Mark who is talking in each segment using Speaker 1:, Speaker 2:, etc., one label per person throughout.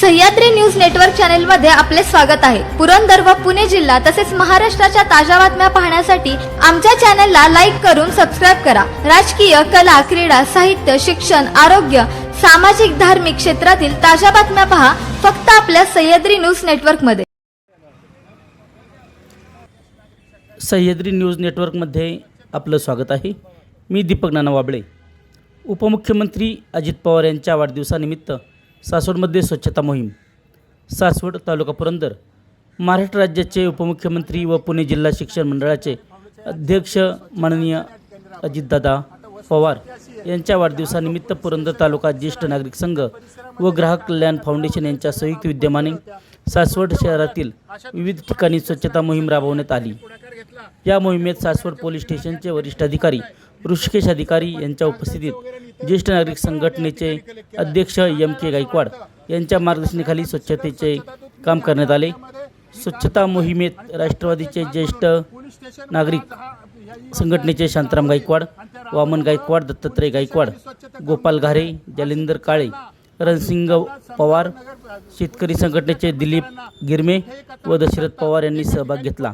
Speaker 1: Sahyadri news network चॅनलमध्ये आपले स्वागत आहे. पुरंदर व पुणे जिल्हा तसेच महाराष्ट्राच्या ताज्या बातम्या पाहण्यासाठी आमच्या चॅनलला लाईक करून सबस्क्राईब करा. राजकीय कला क्रीडा साहित्य शिक्षण आरोग्य सामाजिक धार्मिक क्षेत्रातील ताज्या बातम्या पहा फक्त आपल्या सह्याद्री न्यूज नेटवर्कमध्ये
Speaker 2: सह्याद्री न्यूज नेटवर्कमध्ये आपलं स्वागत आहे. मी दीपक नाना वाबळे. उपमुख्यमंत्री अजित पवार यांच्या वाढदिवसानिमित्त सासवडमध्ये स्वच्छता मोहीम. सासवड तालुका पुरंदर. महाराष्ट्र राज्याचे उपमुख्यमंत्री व पुणे जिल्हा शिक्षण मंडळाचे अध्यक्ष माननीय अजितदादा पवार यांच्या वाढदिवसानिमित्त पुरंदर तालुका ज्येष्ठ नागरिक संघ व ग्राहक कल्याण फाउंडेशन यांच्या संयुक्त विद्यमाने सासवड शहरातील विविध ठिकाणी स्वच्छता मोहीम राबवण्यात आली. या मोहिमेत सासवड पोलीस स्टेशनचे वरिष्ठ अधिकारी ऋषिकेश अधिकारी यांच्या उपस्थितीत ज्येष्ठ नागरिक संघटनेचे अध्यक्ष एम के गायकवाड यांच्या मार्गदर्शनाखाली स्वच्छतेचे काम करण्यात आले. स्वच्छता मोहिमेत राष्ट्रवादीचे ज्येष्ठ नागरिक संघटनेचे शांताराम गायकवाड वामन गायकवाड दत्तात्रय गायकवाड गोपाल घारे जालिंदर काळे रणसिंग पवार शेतकरी संघटनेचे दिलीप गिरमे व दशरथ पवार यांनी सहभाग घेतला.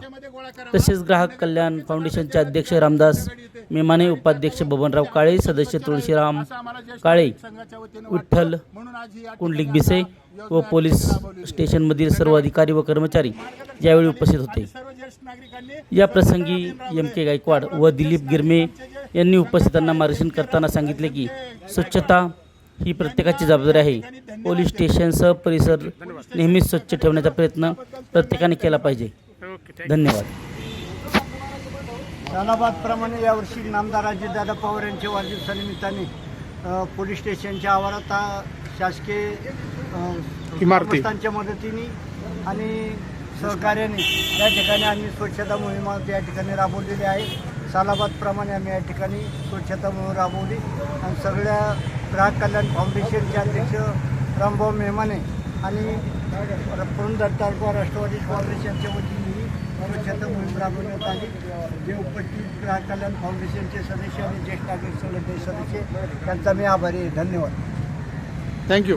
Speaker 2: तसेच ग्राहक कल्याण फाउंडेशनचे अध्यक्ष रामदास मेमाने उपाध्यक्ष बबनराव काळे सदस्य तुळशीराम काळे विठ्ठल कुंडलिक बिसे व पोलीस स्टेशनमधील सर्व अधिकारी व कर्मचारी यावेळी उपस्थित होते. या प्रसंगी एम के गायकवाड व दिलीप गिरमे यांनी उपस्थितांना मार्गदर्शन करताना सांगितले की स्वच्छता ही प्रत्येकाची जबाबदारी आहे. पोलीस स्टेशनसह परिसर नेहमीच स्वच्छ ठेवण्याचा प्रयत्न प्रत्येकाने केला पाहिजे. धन्यवाद.
Speaker 3: प्रमाणे यावर्षी नामदार अजितदादा पवार यांच्या वाढदिवसानिमित्ताने पोलीस स्टेशनच्या आवारात शासकीय अ,
Speaker 4: इमारती.
Speaker 3: संस्थांच्या मदतीने आणि सहकार्याने या ठिकाणी आम्ही स्वच्छता मोहीम या ठिकाणी राबवलेली आहे. सालाबादप्रमाणे आम्ही या ठिकाणी स्वच्छता मोहीम राबवली आणि सगळ्या ग्राहक कल्याण फाउंडेशनचे अध्यक्ष रामभाऊ मेमाने आणि पुरंदर तालुका राष्ट्रवादी काँग्रेसच्या वतीने ही स्वच्छता मोहीम राबवण्यात आली. जे उपस्थित ग्राहक कल्याण फाउंडेशनचे सदस्य आणि ज्येष्ठ नागरिक संघटनेचे सदस्य त्यांचा मी आभारी आहे. धन्यवाद.
Speaker 4: थँक्यू